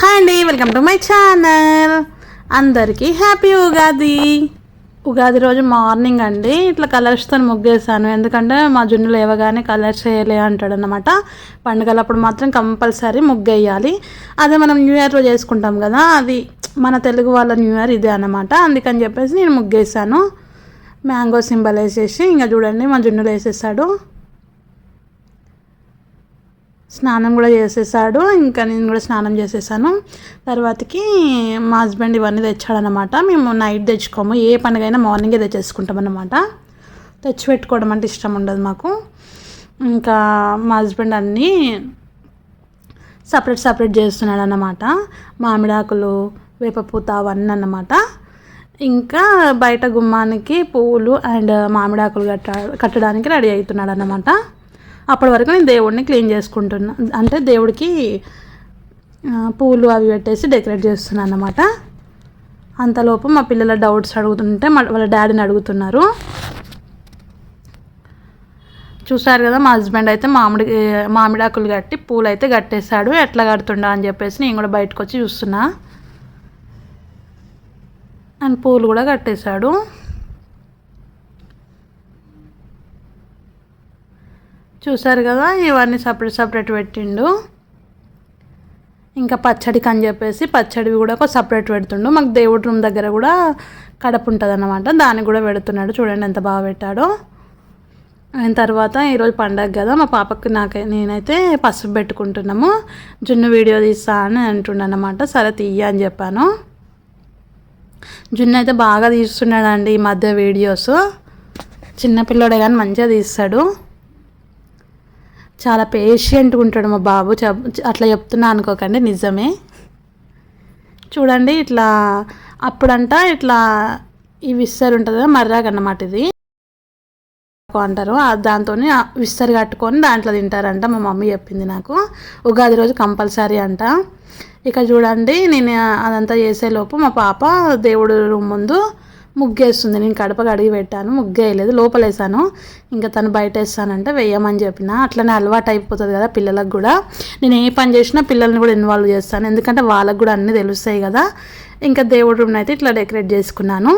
Hi అండి welcome to my channel. అందరికీ happy Ugadi. Ugadi రోజు మార్నింగ్ అండి. ఇట్లా కలర్స్తో ముగ్గేసాను ఎందుకంటే మా జున్ను లేవగానే కలర్స్ వేయలే అంటాడు అనమాట పండుగలప్పుడు మాత్రం కంపల్సరీ ముగ్గేయాలి. అదే మనం న్యూ ఇయర్లో చేసుకుంటాం కదా అది మన తెలుగు వాళ్ళ న్యూ ఇయర్ ఇదే అనమాట అందుకని చెప్పేసి నేను ముగ్గేసాను మ్యాంగో సింబల్ వేసేసి ఇంకా చూడండి మా జున్నులు వేసేసాడు స్నానం కూడా చేసేసాడు. ఇంకా నేను కూడా స్నానం చేసేసాను. తర్వాతకి మా హస్బెండ్ ఇవన్నీ తెచ్చాడనమాట మేము నైట్ తెచ్చుకోము. ఏ పండుగైనా మార్నింగే తెచ్చేసుకుంటాం అనమాట తెచ్చి పెట్టుకోవడం అంటే ఇష్టం ఉండదు మాకు. ఇంకా మా హస్బెండ్ అన్నీ సపరేట్ సపరేట్ చేస్తున్నాడు అన్నమాట మామిడాకులు వేపపూత అవన్నీ అన్నమాట. ఇంకా బయట గుమ్మానికి పువ్వులు అండ్ మామిడాకులు కట్ట కట్టడానికి రెడీ అవుతున్నాడు అన్నమాట అప్పటి వరకు నేను దేవుడిని క్లీన్ చేసుకుంటున్నా. అంటే దేవుడికి పూలు అవి పెట్టేసి డెకరేట్ చేస్తున్నాను అన్నమాట. అంతలోపు మా పిల్లల డౌట్స్ అడుగుతుంటే మా- వాళ్ళ డాడీని అడుగుతున్నారు. చూసారు కదా మా హస్బెండ్ అయితే మామిడి మామిడాకులు కట్టి పూలు అయితే కట్టేశాడు. ఎట్లా కడుతుండా అని చెప్పేసి నేను కూడా బయటకు వచ్చి చూస్తున్నా. అండ్ పూలు కూడా కట్టేశాడు. చూసారు కదా ఇవన్నీ సపరేట్ సపరేట్ పెట్టిండు. ఇంకా పచ్చడికి అని చెప్పేసి పచ్చడివి కూడా ఒక సపరేట్ పెడుతుండు. మాకు దేవుడి రూమ్ దగ్గర కూడా కడప ఉంటుంది అన్నమాట దానికి కూడా పెడుతున్నాడు. చూడండి ఎంత బాగా పెట్టాడో. అయిన తర్వాత ఈరోజు పండగ కదా మా పాపకి నాకు నేనైతే పసుపు పెట్టుకుంటున్నాము. జున్ను వీడియో తీస్తా అని అంటుండనమాట సరే తీయ అని చెప్పాను. జున్ను అయితే బాగా తీస్తున్నాడండి ఈ మధ్య వీడియోస్. చిన్నపిల్లడే కానీ మంచిగా తీస్తాడు. చాలా పేషియంట్గా ఉంటాడు మా బాబు. చెప్ అట్లా చెప్తున్నా అనుకోకండి నిజమే. చూడండి ఇట్లా అప్పుడంట ఇట్లా ఈ విస్తర్ ఉంటుంది కదా మర్రాగ్ అన్నమాట ఇది. అంటారు. దాంతో విస్తరి కట్టుకొని దాంట్లో తింటారంట మా మమ్మీ చెప్పింది నాకు. ఉగాది రోజు కంపల్సరీ అంట. ఇక చూడండి నేను అదంతా చేసేలోపు మా పాప దేవుడు రూమ్ ముందు ముగ్గేస్తుంది. నేను కడప కడిగి పెట్టాను ముగ్గేయలేదు. లోపలేసాను. లోపల ఇంకా తను బయట వేస్తానంటే వేయమని చెప్పిన. అట్లనే అలవాటు అయిపోతుంది కదా పిల్లలకు కూడా. నేను ఏ పని చేసినా పిల్లల్ని కూడా ఇన్వాల్వ్ చేస్తాను. ఎందుకంటే వాళ్ళకు కూడా అన్నీ తెలుస్తాయి కదా. ఇంకా దేవుడి రూమ్ని అయితే ఇట్లా డెకరేట్ చేసుకున్నాను.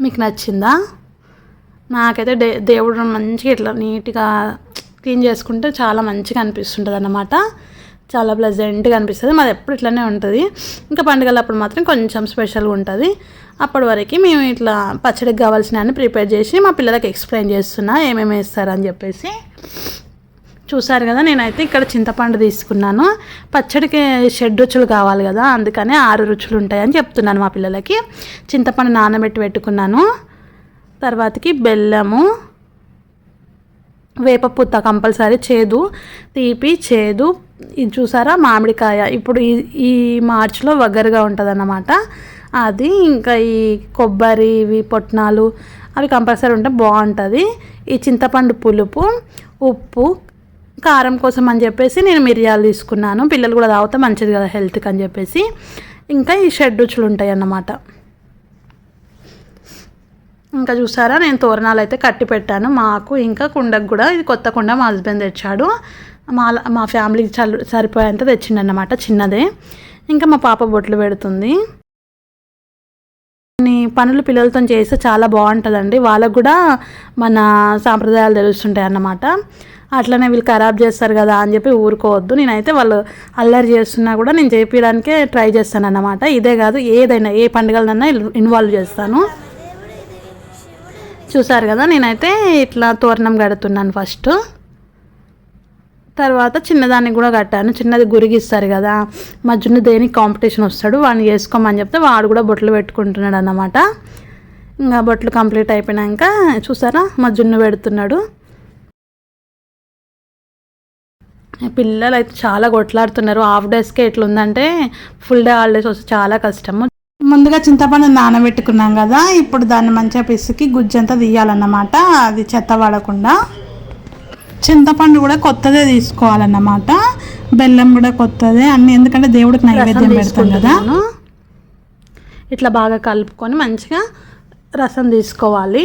మీకు నచ్చిందా? నాకైతే డే దేవుడు రూమ్ మంచిగా ఇట్లా నీట్గా క్లీన్ చేసుకుంటే చాలా మంచిగా అనిపిస్తుంటుంది అన్నమాట చాలా ప్లెజెంట్గా అనిపిస్తుంది. మాది ఎప్పుడు ఇట్లానే ఉంటుంది. ఇంకా పండుగలప్పుడు మాత్రం కొంచెం స్పెషల్గా ఉంటుంది. అప్పటి వరకు మేము ఇట్లా పచ్చడికి కావాల్సిన అన్ని ప్రిపేర్ చేసి మా పిల్లలకి ఎక్స్ప్లెయిన్ చేస్తున్నా ఏమేమి వేస్తారని చెప్పేసి. చూసారు కదా నేనైతే ఇక్కడ చింతపండు తీసుకున్నాను. పచ్చడికి షెడ్ రుచులు కావాలి కదా అందుకనే ఆరు రుచులు ఉంటాయని చెప్తున్నాను మా పిల్లలకి. చింతపండు నానబెట్టి పెట్టుకున్నాను. తర్వాతకి బెల్లము వేపపుత్త కంపల్సరీ చేదు తీపి చేదు ఇది చూసారా? మామిడికాయ. ఇప్పుడు ఈ ఈ మార్చిలో వగ్గరగా ఉంటుంది అది ఇంకా ఈ కొబ్బరి ఇవి పొట్నాలు అవి కంపల్సరీ ఉంటే బాగుంటుంది. ఈ చింతపండు పులుపు ఉప్పు కారం కోసం అని చెప్పేసి నేను మిరియాలు తీసుకున్నాను. పిల్లలు కూడా తాగితే మంచిది కదా హెల్త్కి అని చెప్పేసి. ఇంకా ఈ షెడ్ రుచులు ఉంటాయి అన్నమాట ఇంకా చూసారా? నేను తోరణాలు అయితే కట్టి పెట్టాను. మాకు ఇంకా కుండకు కూడా ఇది కొత్త కుండ మా హస్బెండ్ తెచ్చాడు. మా మా ఫ్యామిలీకి చల్ సరిపోయేంత తెచ్చిండనమాట చిన్నదే. ఇంకా మా పాప బొట్లు పెడుతుంది. కొన్ని పనులు పిల్లలతో చేస్తే చాలా బాగుంటుందండి. వాళ్ళకు కూడా మన సాంప్రదాయాలు తెలుస్తుంటాయి అన్నమాట. అట్లనే వీళ్ళు ఖరాబ్ చేస్తారు కదా అని చెప్పి ఊరుకోవద్దు. నేనైతే వాళ్ళు అల్లరి చేస్తున్నా కూడా నేను చేపించడానికే ట్రై చేస్తాను అన్నమాట ఇదే కాదు ఏదైనా ఏ పండుగలనైనా ఇన్వాల్వ్ చేస్తాను. చూసారు కదా నేనైతే ఇట్లా తోరణం కడుతున్నాను ఫస్ట్. తర్వాత చిన్నదానికి కూడా కట్టాను. చిన్నది గురిగిస్తారు కదా మా జున్ను దేనికి కాంపిటీషన్ వస్తాడు వాడిని చేసుకోమని చెప్తే వాడు కూడా బొట్లు పెట్టుకుంటున్నాడు అన్నమాట. ఇంకా బొట్లు కంప్లీట్ అయిపోయినాక చూసారా మా జున్ను పెడుతున్నాడు. పిల్లలు అయితే చాలా కొట్లాడుతున్నారు. హాఫ్ డేస్కే ఎట్లా ఉందంటే ఫుల్ డే హాలిడేస్ వస్తే చాలా కష్టము. ముందుగా చింతపండు నానబెట్టుకున్నాం కదా ఇప్పుడు దాన్ని మంచిగా పిసికి గుజ్జంతా తీయాలన్నమాట. అది చెత్త పడకుండా. చింతపండు కూడా కొత్తదే తీసుకోవాలన్నమాట. బెల్లం కూడా కొత్తదే అన్ని ఎందుకంటే దేవుడికి నైవేద్యం పెడతాం కదా. ఇట్లా బాగా కలుపుకొని మంచిగా రసం తీసుకోవాలి.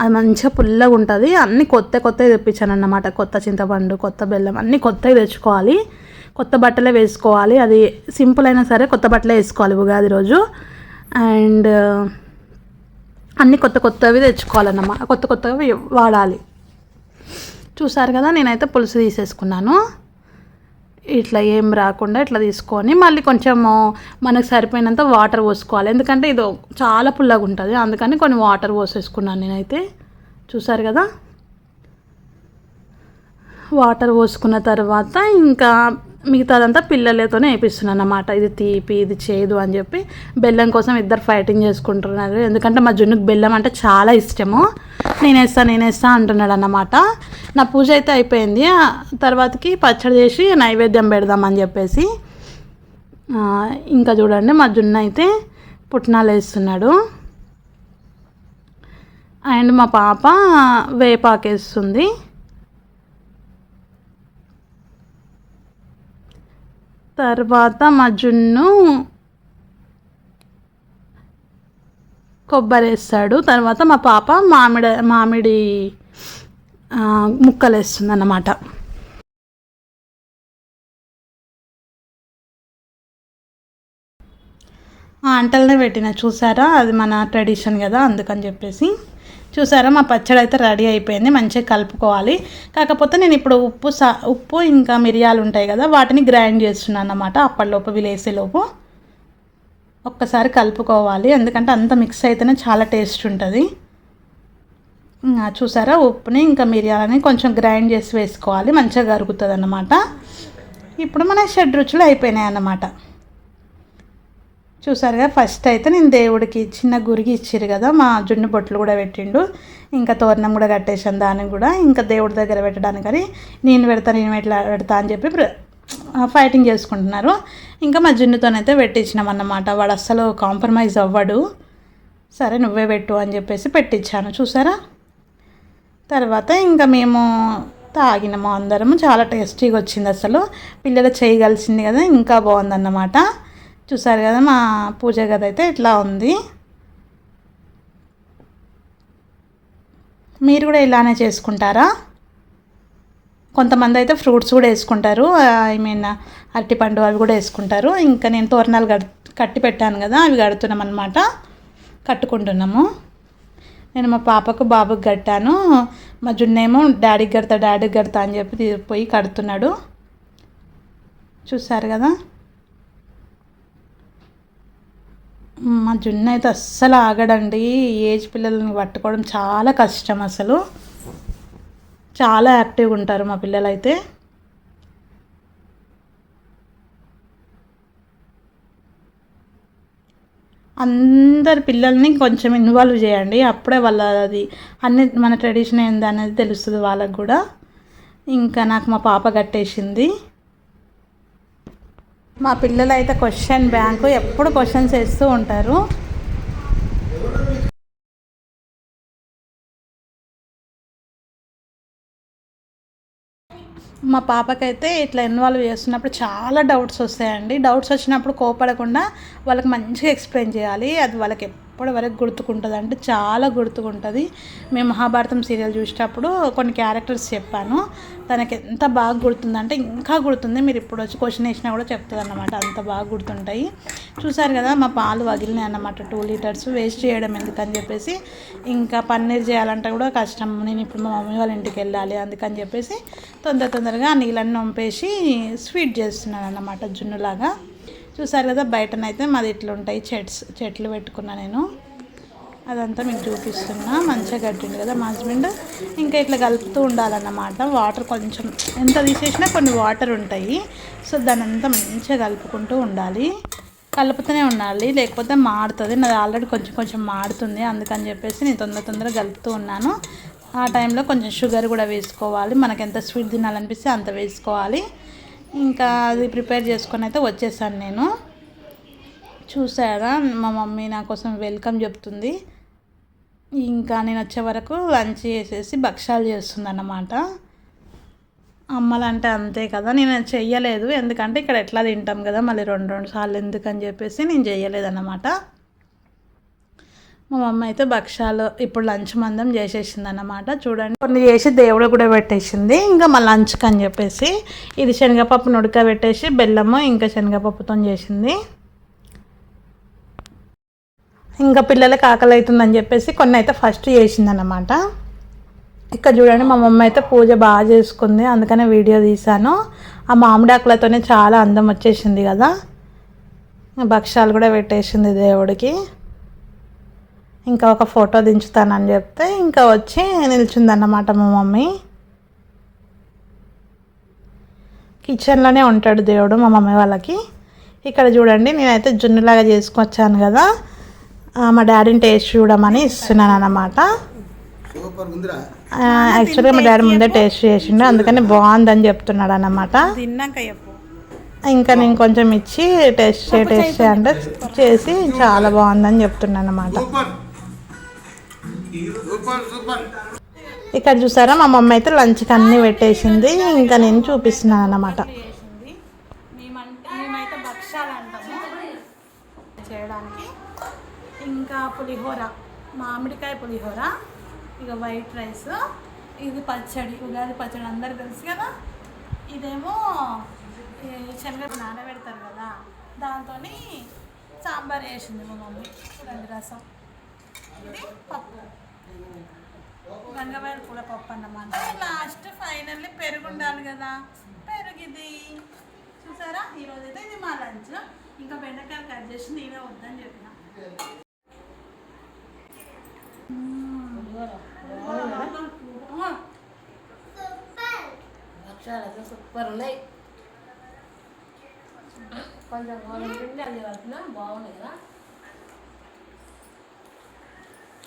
అది మంచిగా పుల్లగా ఉంటుంది. అన్ని కొత్త కొత్తవి తెప్పించాను అన్నమాట. కొత్త చింతపండు కొత్త బెల్లం అన్నీ కొత్తవి తెచ్చుకోవాలి. కొత్త బట్టలే వేసుకోవాలి. అది సింపుల్ అయినా సరే కొత్త బట్టలే వేసుకోవాలి ఉగాది రోజు. అండ్ అన్నీ కొత్త కొత్తవి తెచ్చుకోవాలన్నమాట. కొత్త కొత్తవి వాడాలి. చూసారు కదా నేనైతే పులుసు తీసేసుకున్నాను. ఇట్లా ఏం రాకుండా ఇట్లా తీసుకొని మళ్ళీ కొంచెము మనకు సరిపోయినంత వాటర్ పోసుకోవాలి. ఎందుకంటే ఇది చాలా పుల్లగా ఉంటుంది. అందుకని కొన్ని వాటర్ పోసేసుకున్నాను నేనైతే. చూసారు కదా? వాటర్ పోసుకున్న తర్వాత ఇంకా మిగతాదంతా పిల్లలతోనే వేపిస్తున్నాను అన్నమాట. ఇది తీపి ఇది చేదు అని చెప్పి బెల్లం కోసం ఇద్దరు ఫైటింగ్ చేసుకుంటున్నారు. ఎందుకంటే మా జున్నుకు బెల్లం అంటే చాలా ఇష్టము. నేనేస్తా నేనేస్తా అంటున్నాడు అన్నమాట నా పూజ అయితే అయిపోయింది. తర్వాతకి పచ్చడి చేసి నైవేద్యం పెడదామని చెప్పేసి ఇంకా చూడండి మా జున్ను అయితే పుట్నాలు వేస్తున్నాడు. అండ్ మా పాప వేపాకేస్తుంది తర్వాత మా జున్ను కొబ్బరి వేస్తాడు తర్వాత మా పాప మామిడి మామిడి ముక్కలు వేస్తుంది అన్నమాట అంటలనే పెట్టిన చూసారా? అది మన ట్రెడిషన్ కదా అందుకని చెప్పేసి. చూసారా? మా పచ్చడి అయితే రెడీ అయిపోయింది మంచిగా కలుపుకోవాలి. కాకపోతే నేను ఇప్పుడు ఉప్పు సా ఉప్పు ఇంకా మిరియాలు ఉంటాయి కదా వాటిని గ్రైండ్ చేస్తున్నాను అన్నమాట అప్పటిలోపు వీలేసేలోపు. ఒక్కసారి కలుపుకోవాలి. ఎందుకంటే అంత మిక్స్ అయితేనే చాలా టేస్ట్ ఉంటుంది. చూసారా? ఉప్పుని ఇంకా మిరియాలని కొంచెం గ్రైండ్ చేసి వేసుకోవాలి. మంచిగా కరుగుతుంది అన్నమాట ఇప్పుడు మన షడ్ రుచులు అయిపోయినాయి అన్నమాట. చూసారుగా ఫస్ట్ అయితే నేను దేవుడికి చిన్న గురికి ఇచ్చిరు కదా? మా జున్ను బొట్లు కూడా పెట్టిండు. ఇంకా తోరణం కూడా కట్టేసాను దానికి కూడా. ఇంకా దేవుడి దగ్గర పెట్టడానికని నేను పెడతా నేను ఎట్లా పెడతా అని చెప్పి ప్ర- ఫైటింగ్ చేసుకుంటున్నారు. ఇంకా మా జున్నుతోనైతే పెట్టించినాం అన్నమాట వాడు అస్సలు కాంప్రమైజ్ అవ్వడు. సరే నువ్వే పెట్టు అని చెప్పేసి పెట్టించాను. చూసారా? తర్వాత ఇంకా మేము తాగినాము అందరము. చాలా టేస్టీగా వచ్చింది అసలు. పిల్లలు చేయగలిసింది కదా ఇంకా బాగుందన్నమాట. చూసారు కదా మా పూజ గది అయితే ఇట్లా ఉంది. మీరు కూడా ఇలానే చేసుకుంటారా? కొంతమంది అయితే ఫ్రూట్స్ కూడా వేసుకుంటారు. ఐ మీన్ అరటిపండు అవి కూడా వేసుకుంటారు. ఇంకా నేను తోరణాలు కట్టి పెట్టాను కదా అవి కడుతున్నాం అనమాట కట్టుకుంటున్నాము. నేను మా పాపకు బాబుకి కట్టాను. మా జున్నేమో డాడీకి కడతా డాడీకి కడతా అని చెప్పి పోయి కడుతున్నాడు. చూసారు కదా? మా జున్ను అయితే అస్సలు ఆగడండి. ఏజ్ పిల్లల్ని పట్టుకోవడం చాలా కష్టం అసలు. చాలా యాక్టివ్గా ఉంటారు మా పిల్లలైతే. అందరి పిల్లల్ని కొంచెం ఇన్వాల్వ్ చేయండి. అప్పుడే వాళ్ళ అది అన్ని మన ట్రెడిషన్ ఏంది అనేది తెలుస్తుంది వాళ్ళకు కూడా. ఇంకా నాకు మా పాప కట్టేసింది. మా పిల్లలు అయితే క్వశ్చన్ బ్యాంకు ఎప్పుడు క్వశ్చన్స్ వేస్తూ ఉంటారు. మా పాపకైతే ఇట్లా ఇన్వాల్వ్ చేస్తున్నప్పుడు చాలా డౌట్స్ వస్తాయండి. డౌట్స్ వచ్చినప్పుడు కోపడకుండా వాళ్ళకి మంచిగా ఎక్స్ప్లెయిన్ చేయాలి. అది వాళ్ళకి ఎప్పటి వరకు గుర్తుకుంటుంది అంటే చాలా గుర్తుకుంటుంది. మేము మహాభారతం సీరియల్ చూసేటప్పుడు కొన్ని క్యారెక్టర్స్ చెప్పాను. తనకి ఎంత బాగా గుర్తుందంటే ఇంకా గుర్తుంది. మీరు ఇప్పుడు వచ్చి క్వశ్చన్ వేసినా కూడా చెప్తుంది అన్నమాట. అంత బాగా గుర్తుంటాయి. చూసారు కదా మా పాలు వగిలినాయి అన్నమాట. టూ లీటర్స్ వేస్ట్ చేయడం ఎందుకని చెప్పేసి ఇంకా పన్నీర్ చేయాలంటే కూడా కష్టం. నేను ఇప్పుడు మా మమ్మీ వాళ్ళ ఇంటికి వెళ్ళాలి అందుకని చెప్పేసి తొందర తొందరగా నీళ్ళన్నీ నీళ్ళని వంపేసి స్వీట్ చేస్తున్నాను అన్నమాట జున్నులాగా. చూసారు కదా బయటనైతే మాది ఇట్లా ఉంటాయి చెట్స్ చెట్లు పెట్టుకున్నా నేను. అదంతా మీకు చూపిస్తున్నా. మంచిగా కట్టిండు కదా మా హస్బెండ్. ఇంకా ఇట్లా కలుపుతూ ఉండాలన్నమాట. వాటర్ కొంచెం ఎంత తీసేసినా కొన్ని వాటర్ ఉంటాయి. సో దాని అంతా మంచిగా కలుపుకుంటూ ఉండాలి. కలుపుతూనే ఉండాలి. లేకపోతే మాడుతుంది నాది ఆల్రెడీ కొంచెం కొంచెం మాడుతుంది అందుకని చెప్పేసి నేను తొందర తొందరగా కలుపుతూ ఉన్నాను. ఆ టైంలో కొంచెం షుగర్ కూడా వేసుకోవాలి. మనకు ఎంత స్వీట్ తినాలనిపిస్తే అంత వేసుకోవాలి. ఇంకా అది ప్రిపేర్ చేసుకొని అయితే వచ్చేసాను నేను. చూసారా? మా మమ్మీ నా కోసం వెల్కమ్ చెప్తుంది. ఇంకా నేను వచ్చే వరకు లంచ్ చేసేసి భక్షాలు చేస్తుందన్నమాట. అమ్మలంటే అంతే కదా నేను చెయ్యలేదు. ఎందుకంటే ఇక్కడ ఎట్లా తింటాం కదా మళ్ళీ రెండు రెండు సార్లు ఎందుకని చెప్పేసి నేను చేయలేదన్నమాట మా మమ్మ అయితే భక్ష్యాలు ఇప్పుడు లంచ్ మందం చేసేసింది అన్నమాట చూడండి. కొన్ని చేసి దేవుడు కూడా పెట్టేసింది. ఇంకా మా లంచ్కి అని చెప్పేసి ఇది శనగపప్పును ఉడకబెట్టేసి బెల్లము ఇంకా శనగపప్పుతో చేసింది. ఇంకా పిల్లలకి ఆకలి అవుతుందని చెప్పేసి కొన్ని అయితే ఫస్ట్ చేసింది అన్నమాట ఇక్కడ చూడండి మా మమ్మ అయితే పూజ బాగా చేసుకుంది. అందుకనే వీడియో తీశాను. ఆ మామిడాకులతోనే చాలా అందం వచ్చేసింది కదా. భక్ష్యాలు కూడా పెట్టేసింది దేవుడికి. ఇంకా ఒక ఫోటో దించుతానని చెప్తే ఇంకా వచ్చి నిల్చుందన్నమాట మా మమ్మీ. కిచెన్లోనే ఉంటాడు దేవుడు మా మమ్మీ వాళ్ళకి. ఇక్కడ చూడండి నేనైతే జున్నులాగా చేసుకొచ్చాను కదా. మా డాడీని టేస్ట్ చూడమని ఇస్తున్నాను అన్నమాట యాక్చువల్గా మా డాడీ ముందే టేస్ట్ చేసిండు అందుకని బాగుందని చెప్తున్నాడు అన్నమాట ఇంకా నేను కొంచెం ఇచ్చి టేస్ట్ చేయి టేస్ట్ అంటే చేసి చాలా బాగుందని చెప్తున్నాను అన్నమాట సూపర్ సూపర్. సూపర్ ఇక్కడ చూసారా మా మమ్మీ అయితే లంచ్కి అన్నీ పెట్టేసింది. ఇంకా నేను చూపిస్తున్నాను అన్నమాట. మేమంటే మేమైతే భక్ష్యాలు అంటాము చేయడానికి. ఇంకా పులిహోర మామిడికాయ పులిహోర ఇక వైట్ రైస్ ఇది పచ్చడి ఉగాది పచ్చడి అందరు తెలుసు కదా. ఇదేమో ఈ శనగ నానబెడతారు కదా. దాంతో సాంబార్ వేసింది మా మమ్మీ. రెండు రసం. ఇది పప్పు. గంగవాయలు కూడా పప్పు అన్నమాట లాస్ట్ ఫైనల్లీ పెరుగు ఉండాలి కదా. పెరుగు ఇది చూసారా? ఈరోజు అయితే ఇది మా లంచ్. ఇంకా బెండకాయలు కట్ చేసి నేనే వద్దని చెప్పిన. సూపర్ ఉన్నాయి. కొంచెం పిండి అది కలిపిన బాగున్నాయి కదా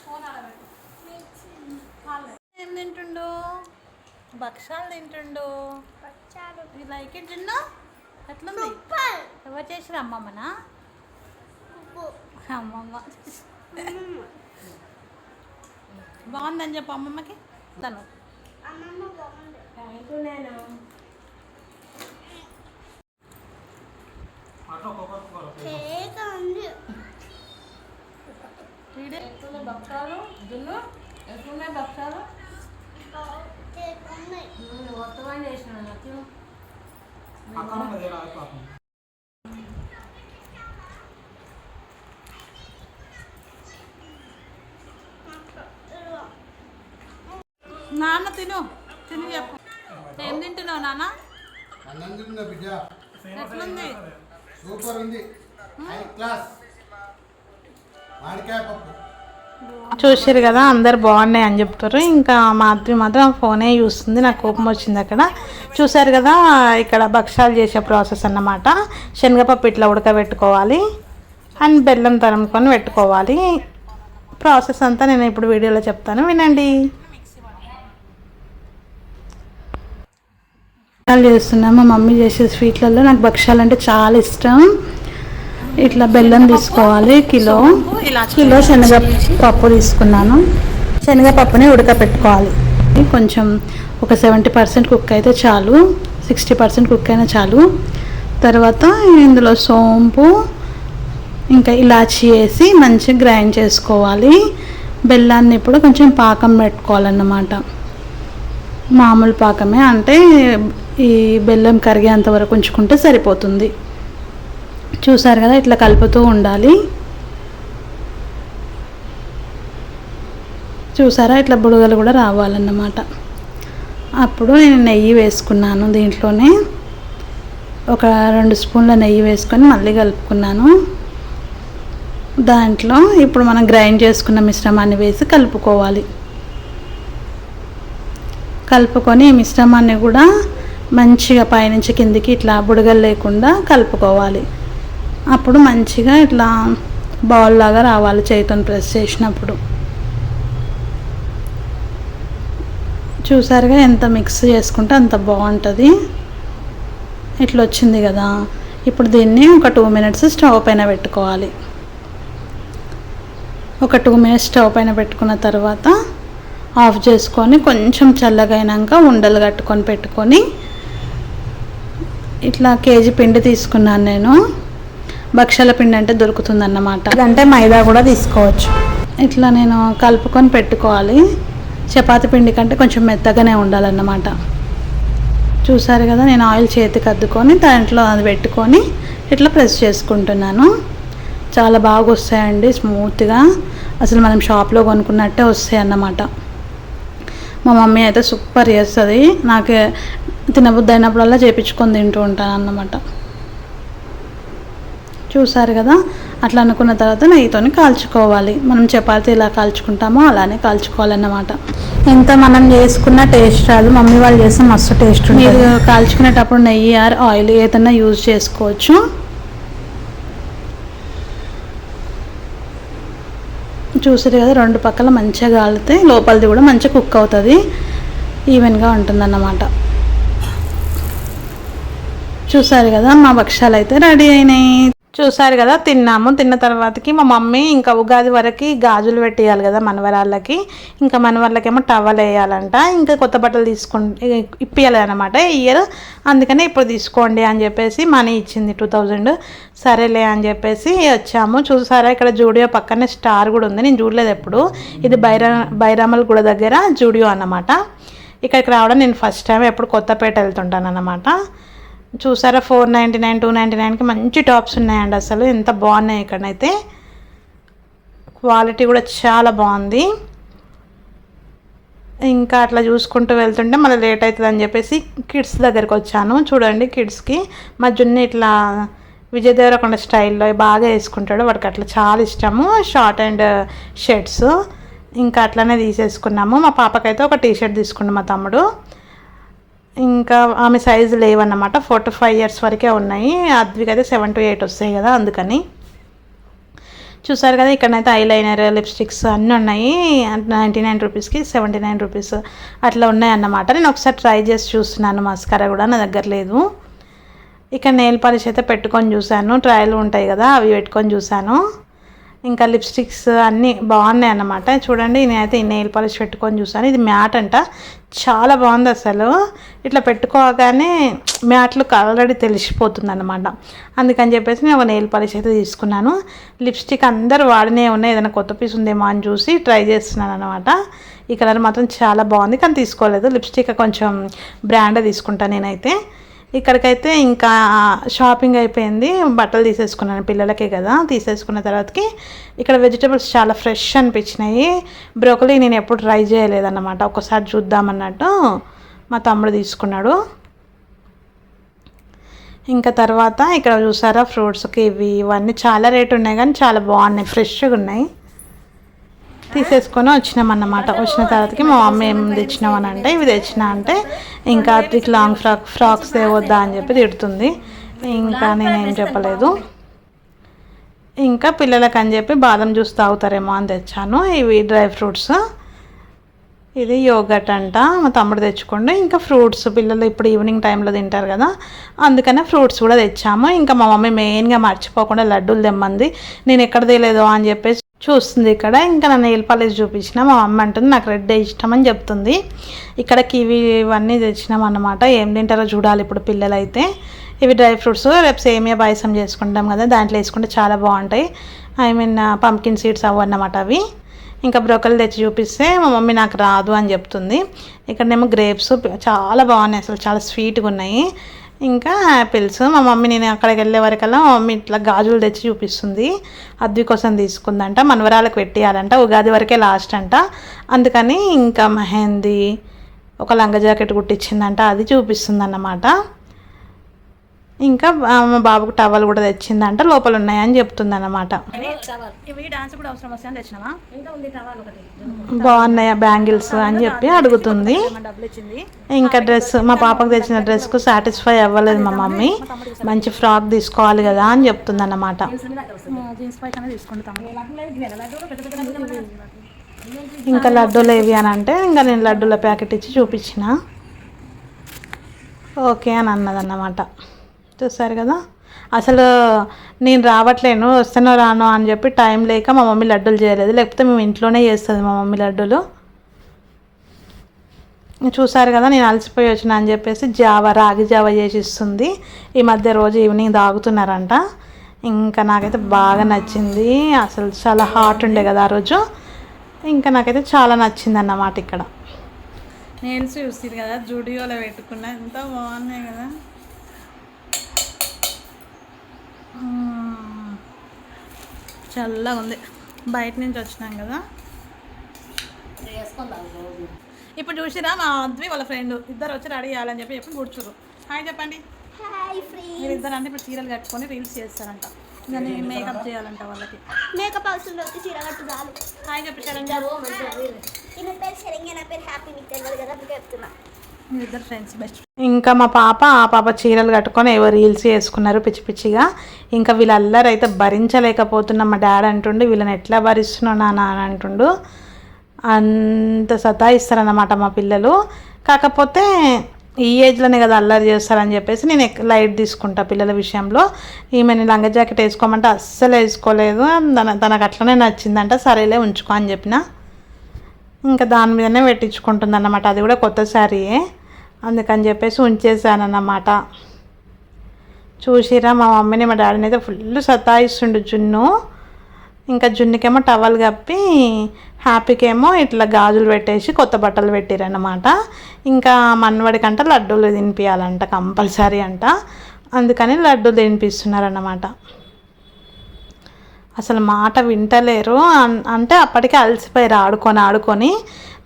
ఫోన్ అలా పెట్టు. వాళ్ళే. ఏం తింటుండు భక్షాలు తింటుండు? లైక్ ఇట్ తిన్నా? ఎట్లుంది? ఎవరు చేసిరు అమ్మమ్మనా? అమ్మమ్మ. బాగుందని చెప్పు అమ్మమ్మకి. తను. థ్యాంక్ యూ నేను వీడే ఎట్లున్నాయి భక్షాలు? జున్ను ఎట్లున్నాయి భక్షాలు? మొత్తం చేసిన నాకు నాన్న తిను తిని చెప్పు. ఏం తింటున్నావు నాన్న? అన్నం తిన్నా బిడ్డ. ఎట్లుంది? సూపర్ ఉంది. హై క్లాస్ మామిడికాయ పప్పు. చూసారు కదా అందరు బాగున్నాయి అని చెప్తారు. ఇంకా మాధవి మాత్రం ఫోనే చూస్తుంది నాకు కోపం వచ్చింది అక్కడ. చూసారు కదా ఇక్కడ భక్షాలు చేసే ప్రాసెస్ అన్నమాట. శనగపప్పు ఇట్లా ఉడకబెట్టుకోవాలి అండ్ బెల్లం తరుముకొని పెట్టుకోవాలి. ప్రాసెస్ అంతా నేను ఇప్పుడు వీడియోలో చెప్తాను వినండి. చేస్తున్నాం చేస్తున్నా మా మమ్మీ చేసే స్వీట్లలో నాకు భక్షాలు అంటే చాలా ఇష్టం. ఇట్లా బెల్లం తీసుకోవాలి కిలో కిలో శనగ పప్పు తీసుకున్నాను. శనగపప్పుని ఉడకపెట్టుకోవాలి. కొంచెం ఒక సెవెంటీ పర్సెంట్ కుక్ అయితే చాలు సిక్స్టీ పర్సెంట్ కుక్ అయినా చాలు. తర్వాత ఇందులో సోంపు ఇంకా ఇలాచి వేసి మంచిగా గ్రైండ్ చేసుకోవాలి. బెల్లాన్ని ఇప్పుడు కొంచెం పాకం పెట్టుకోవాలన్నమాట. మామూలు పాకమే అంటే ఈ బెల్లం కరిగేంత వరకు ఉంచుకుంటే సరిపోతుంది. చూసారు కదా ఇట్లా కలుపుతూ ఉండాలి. చూసారా? ఇట్లా బుడగలు కూడా రావాలన్నమాట. అప్పుడు నేను నెయ్యి వేసుకున్నాను దీంట్లోనే. ఒక రెండు స్పూన్ల నెయ్యి వేసుకొని మళ్ళీ కలుపుకున్నాను. దాంట్లో ఇప్పుడు మనం గ్రైండ్ చేసుకున్న మిశ్రమాన్ని వేసి కలుపుకోవాలి. కలుపుకొని ఈ మిశ్రమాన్ని కూడా మంచిగా పైనుంచి కిందికి ఇట్లా బుడగలు లేకుండా కలుపుకోవాలి. అప్పుడు మంచిగా ఇట్లా బౌల్ లాగా రావాలి చేతితో ప్రెస్ చేసినప్పుడు. చూసారుగా ఎంత మిక్స్ చేసుకుంటే అంత బాగుంటుంది. ఇట్లా వచ్చింది కదా. ఇప్పుడు దీన్ని ఒక టూ మినిట్స్ స్టవ్ పైన పెట్టుకోవాలి. ఒక టూ మినిట్స్ స్టవ్ పైన పెట్టుకున్న తర్వాత ఆఫ్ చేసుకొని కొంచెం చల్లగా ఉండలు కట్టుకొని పెట్టుకొని ఇట్లా కేజీ పిండి తీసుకున్నాను నేను. భక్షల పిండి అంటే దొరుకుతుంది అన్నమాట అంటే మైదా కూడా తీసుకోవచ్చు. ఇట్లా నేను కలుపుకొని పెట్టుకోవాలి. చపాతి పిండి కంటే కొంచెం మెత్తగానే ఉండాలన్నమాట. చూసారు కదా నేను ఆయిల్ చేతికి అద్దుకొని దాంట్లో అది పెట్టుకొని ఇట్లా ప్రెస్ చేసుకుంటున్నాను. చాలా బాగా వస్తాయండి స్మూత్గా. అసలు మనం షాప్లో కొనుక్కున్నట్టే వస్తాయి అన్నమాట. మా మమ్మీ అయితే సూపర్ చేస్తుంది. నాకు తినబుద్ధి అయినప్పుడల్లా చేపించుకొని తింటూ ఉంటాను అన్నమాట చూసారు కదా? అట్లా అనుకున్న తర్వాత నెయ్యితోని కాల్చుకోవాలి. మనం చపాతీ ఎలా కాల్చుకుంటామో అలానే కాల్చుకోవాలన్నమాట. ఎంత మనం చేసుకున్న టేస్ట్ రాదు. మమ్మీ వాళ్ళు చేస్తే మస్తు టేస్ట్ మీరు కాల్చుకునేటప్పుడు నెయ్యి ఆర్ ఆయిల్ ఏదైనా యూజ్ చేసుకోవచ్చు. చూసారు కదా రెండు పక్కల మంచిగా కాలితే లోపలిది కూడా మంచిగా కుక్ అవుతుంది. ఈవెన్గా ఉంటుందన్నమాట. చూసారు కదా మా భక్ష్యాలు అయితే రెడీ అయినాయి. చూసారు కదా తిన్నాము. తిన్న తర్వాతకి మా మమ్మీ ఇంకా ఉగాది వరకు గాజులు పెట్టేయాలి కదా మనవరాళ్ళకి. ఇంకా మనవరాళ్ళకేమో టవల్ వేయాలంట. ఇంకా కొత్త బట్టలు తీసుకుంటే ఇప్పియాలి అనమాట ఇయర్? అందుకనే ఇప్పుడు తీసుకోండి అని చెప్పేసి మనీ ఇచ్చింది టూ థౌజండ్. సరేలే అని చెప్పేసి వచ్చాము. చూసారా ఇక్కడ జూడియో పక్కనే స్టార్ కూడా ఉంది. నేను చూడలేదు ఎప్పుడు. ఇది బైరా బైరామల్ గుడ దగ్గర జూడియో అన్నమాట. ఇక్కడికి రావడం నేను ఫస్ట్ టైం ఎప్పుడు కొత్తపేట వెళ్తుంటాను అన్నమాట. చూసారా four ninety nine two ninety నైన్కి మంచి టాప్స్ ఉన్నాయండి అసలు. ఎంత బాగున్నాయి ఇక్కడైతే క్వాలిటీ కూడా చాలా బాగుంది. ఇంకా అట్లా చూసుకుంటూ వెళ్తుంటే మళ్ళీ లేట్ అవుతుంది అని చెప్పేసి కిడ్స్ దగ్గరికి వచ్చాను. చూడండి కిడ్స్కి. మా జున్ను ఇట్లా విజయ్ దేవరకొండ స్టైల్లో బాగా వేసుకుంటాడు. వాడికి అట్లా చాలా ఇష్టము. Short and shirts. ఇంకా అట్లనే తీసేసుకున్నాము. మా పాపకైతే ఒక టీ షర్ట్ తీసుకున్నాం మా తమ్ముడు. ఇంకా ఆమె సైజు లేవన్నమాట. ఫోర్ టు ఫైవ్ ఇయర్స్ వరకే ఉన్నాయి. అద్వికి అయితే సెవెన్ టు ఎయిట్ వస్తాయి కదా అందుకని. చూసారు కదా ఇక్కడనైతే ఐలైనర్ లిప్స్టిక్స్ అన్నీ ఉన్నాయి. నైంటీ నైన్ రూపీస్కి సెవెంటీ నైన్ రూపీస్ అట్లా ఉన్నాయి అన్నమాట నేను ఒకసారి ట్రై చేసి చూస్తున్నాను మస్కరా కూడా నా దగ్గర లేదు. ఇక్కడ నెయిల్ పాలిష్ అయితే పెట్టుకొని చూశాను. ట్రయల్ ఉంటాయి కదా అవి పెట్టుకొని చూశాను. ఇంకా లిప్స్టిక్స్ అన్నీ బాగున్నాయి అన్నమాట చూడండి నేనైతే ఈ నెయిల్ పాలిష్ పెట్టుకొని చూసాను. ఇది మ్యాట్ అంట. చాలా బాగుంది అసలు. ఇట్లా పెట్టుకోగానే మ్యాట్లు ఆల్రెడీ తెలిసిపోతుంది అనమాట అందుకని చెప్పేసి నేను ఒక నెయిల్ పాలిష్ అయితే తీసుకున్నాను. లిప్స్టిక్ అందరూ వాడినే ఉన్నాయి. ఏదైనా కొత్త పీస్ ఉందేమో అని చూసి ట్రై చేస్తున్నాను అనమాట ఈ కలర్ మాత్రం చాలా బాగుంది. కానీ తీసుకోలేదు. లిప్స్టిక్ కొంచెం బ్రాండ్ తీసుకుంటాను నేనైతే. ఇక్కడికైతే ఇంకా షాపింగ్ అయిపోయింది. బట్టలు తీసేసుకున్నాను పిల్లలకే కదా. తీసేసుకున్న తర్వాతకి ఇక్కడ వెజిటేబుల్స్ చాలా ఫ్రెష్ అనిపించినాయి. బ్రోకలీ నేను ఎప్పుడు ట్రై చేయలేదన్నమాట. ఒకసారి చూద్దామన్నట్టు మా తమ్ముడు తీసుకున్నాడు. ఇంకా తర్వాత ఇక్కడ చూసారా ఫ్రూట్స్కి ఇవి ఇవన్నీ చాలా రేటు ఉన్నాయి కానీ చాలా బాగున్నాయి ఫ్రెష్గా ఉన్నాయి. తీసేసుకొని వచ్చినామన్నమాట. వచ్చిన తర్వాతకి మా మమ్మీ ఏం తెచ్చినామని అంటే ఇవి తెచ్చినా అంటే ఇంకా అత్తికి లాంగ్ ఫ్రాక్ ఫ్రాక్స్ తేవద్దా అని చెప్పి తిడుతుంది. ఇంకా నేనేం చెప్పలేదు. ఇంకా పిల్లలకి అని చెప్పి బాదం జ్యూస్ తాగుతారేమో అని తెచ్చాను. ఇవి డ్రై ఫ్రూట్స్. ఇది యోగట్ అంట. మా తమ్ముడు తెచ్చుకోండి. ఇంకా ఫ్రూట్స్ పిల్లలు ఇప్పుడు ఈవినింగ్ టైంలో తింటారు కదా అందుకనే ఫ్రూట్స్ కూడా తెచ్చాము. ఇంకా మా మమ్మీ మెయిన్గా మర్చిపోకుండా లడ్డూలు తెమ్మంది. నేను ఎక్కడ తేలేదో అని చెప్పేసి చూస్తుంది ఇక్కడ. ఇంకా నా నెయిల్ పాలిష్ చూపించిన. మా అమ్మ అంటుంది నాకు రెడ్ ఇష్టం అని చెప్తుంది. ఇక్కడ కివి ఇవన్నీ తెచ్చినాం అన్నమాట. ఏం తింటారో చూడాలి ఇప్పుడు పిల్లలైతే. ఇవి డ్రై ఫ్రూట్స్. రేపు సేమియా పాయసం చేసుకుంటాం కదా. దాంట్లో వేసుకుంటే చాలా బాగుంటాయి. ఐ మీన్ పంకిన్ సీడ్స్ అవన్నమాట అన్నమాట అవి. ఇంకా బ్రోకలు తెచ్చి చూపిస్తే మా మమ్మీ నాకు రాదు అని చెప్తుంది. ఇక్కడనేమో గ్రేప్స్ చాలా బాగున్నాయి అసలు. చాలా స్వీట్గా ఉన్నాయి. ఇంకా యాపిల్స్ మా మమ్మీ నేను అక్కడికి వెళ్ళే వరకల్లా మమ్మీ ఇట్లా గాజులు తెచ్చి చూపిస్తుంది. అద్దె కోసం తీసుకుందంట. మనవరాలకు పెట్టేయాలంట. ఉగాది వరకే లాస్ట్ అంట. అందుకని ఇంకా మెహందీ ఒక లంగ జాకెట్ కుట్టించిందంట. అది చూపిస్తుంది అన్నమాట ఇంకా మా బాబుకు టవల్ కూడా తెచ్చిందంట లోపల ఉన్నాయని చెప్తుంది ఒకటి. బాగున్నాయా బ్యాంగిల్స్ అని చెప్పి అడుగుతుంది. ఇంకా డ్రెస్ మా పాపకు తెచ్చిన డ్రెస్కు సాటిస్ఫై అవ్వలేదు మా మమ్మీ. మంచి ఫ్రాక్ తీసుకోవాలి కదా అని చెప్తుంది తీసుకుంటాం ఇంకా లడ్డూలు ఏవి అని అంటే ఇంకా నేను లడ్డూల ప్యాకెట్ ఇచ్చి చూపించిన. ఓకే అని అన్నదన్నమాట. చూసారు కదా. అసలు నేను రావట్లేను వస్తానో రానో అని చెప్పి టైం లేక మా మమ్మీ లడ్డూలు చేయలేదు. లేకపోతే మేము ఇంట్లోనే చేస్తుంది మా మమ్మీ లడ్డూలు. చూసారు కదా నేను అలసిపోయి వచ్చిన అని చెప్పేసి జావ రాగి జావ చేసి ఇస్తుంది ఈ మధ్య రోజు ఈవినింగ్ తాగుతున్నారంట. ఇంకా నాకైతే బాగా నచ్చింది. అసలు చాలా హాట్ ఉండే కదా ఆ రోజు. ఇంకా నాకైతే చాలా నచ్చింది అన్నమాట ఇక్కడ. నేను చూసి కదా జూడియోలో పెట్టుకున్నా. ఎంత బాగున్నాయి కదా మ్మ్. చల్లగా ఉంది. బయట నుంచి వచ్చినాం కదా. ఇప్పుడు చూసిరా మా అద్వి వాళ్ళ ఫ్రెండ్. ఇద్దరు వచ్చి రెడీ చేయాలని చెప్పి చెప్పి కూర్చురు హాయ్ చెప్పండి. హాయ్ ఫ్రీ మీరు ఇద్దరు అంటే ఇప్పుడు చీరలు కట్టుకొని రీల్స్ చేస్తారంట. దాన్ని మేకప్ చేయాలంట వాళ్ళకి. మేకప్ అవసరం లేదు చీర కట్టు చాలు. హాయ్ చెప్పి పేరు శరంగా నా పేరు హ్యాపీ మీకు తెలియదు కదా అందుకే చెప్తున్నా. ఇద్దరు ఫ్రెండ్స్ బెస్ట్ ఇంకా మా పాప ఆ పాప చీరలు కట్టుకొని ఏవో రీల్స్ చేసుకున్నారు పిచ్చి పిచ్చిగా. ఇంకా వీళ్ళల్లరు అయితే భరించలేకపోతున్నా. మా డాడీ అంటుండు వీళ్ళని ఎట్లా భరిస్తున్నావు నాన్న అని అంటుండు. అంత సతాయిస్తారన్నమాట మా పిల్లలు. కాకపోతే ఈ ఏజ్లోనే కదా అల్లరి చేస్తారని చెప్పేసి నేను లైట్ తీసుకుంటా పిల్లల విషయంలో. ఈమెని లంగ జాకెట్ వేసుకోమంటే అస్సలు వేసుకోలేదు. తన తనకు అట్లనే నచ్చిందంట సరేలే ఉంచుకో అని చెప్పిన. ఇంకా దాని మీదనే పెట్టించుకుంటుంది అన్నమాట అది కూడా కొత్త శారీయే. అందుకని చెప్పేసి ఉంచేసానన్నమాట చూసిరా మా మమ్మీని మా డాడీని అయితే ఫుల్ సతాయిస్తుండు జున్ను. ఇంకా జున్నుకేమో టవల్ కప్పి హ్యాపీకేమో ఇట్లా గాజులు పెట్టేసి కొత్త బట్టలు పెట్టిరన్నమాట. ఇంకా మన్వడికంట లడ్డూలు తినిపించాలంట కంపల్సరీ అంట. అందుకని లడ్డూలు తినిపిస్తున్నారన్నమాట. అసలు మాట వింటలేరు. అంటే అప్పటికే అలసిపోయారు ఆడుకొని ఆడుకొని.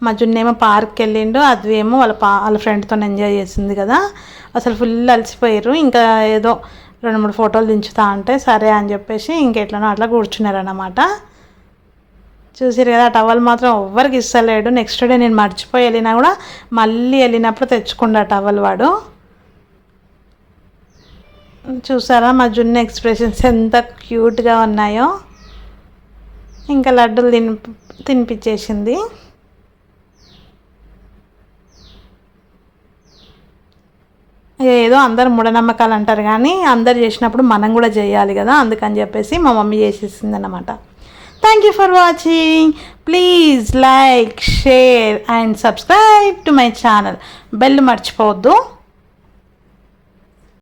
మా జున్నేమో పార్క్కి వెళ్ళిండు. అది ఏమో వాళ్ళ పా వాళ్ళ ఫ్రెండ్తో ఎంజాయ్ చేసింది కదా. అసలు ఫుల్ అలసిపోయారు. ఇంకా ఏదో రెండు మూడు ఫోటోలు దించుతా అంటే సరే అని చెప్పేసి ఇంకెట్లనో అట్లా కూర్చున్నారు అన్నమాట చూసారు కదా ఆ టవల్ మాత్రం ఎవ్వరికి ఇస్తలేడు. నెక్స్ట్ డే నేను మర్చిపోయి వెళ్ళినా కూడా మళ్ళీ వెళ్ళినప్పుడు తెచ్చుకుండా టవల్ వాడు. చూసారా మా జున్ను ఎక్స్ప్రెషన్స్ ఎంత క్యూట్గా ఉన్నాయో. ఇంకా లడ్డూలు తిని తినిపించేసింది. ఏదో అందరు మూఢనమ్మకాలు అంటారు కానీ అందరు చేసినప్పుడు మనం కూడా చేయాలి కదా అందుకని చెప్పేసి మా మమ్మీ చేసేసింది అనమాట thank you for watching please like share and subscribe to my channel bell మర్చిపోవద్దు.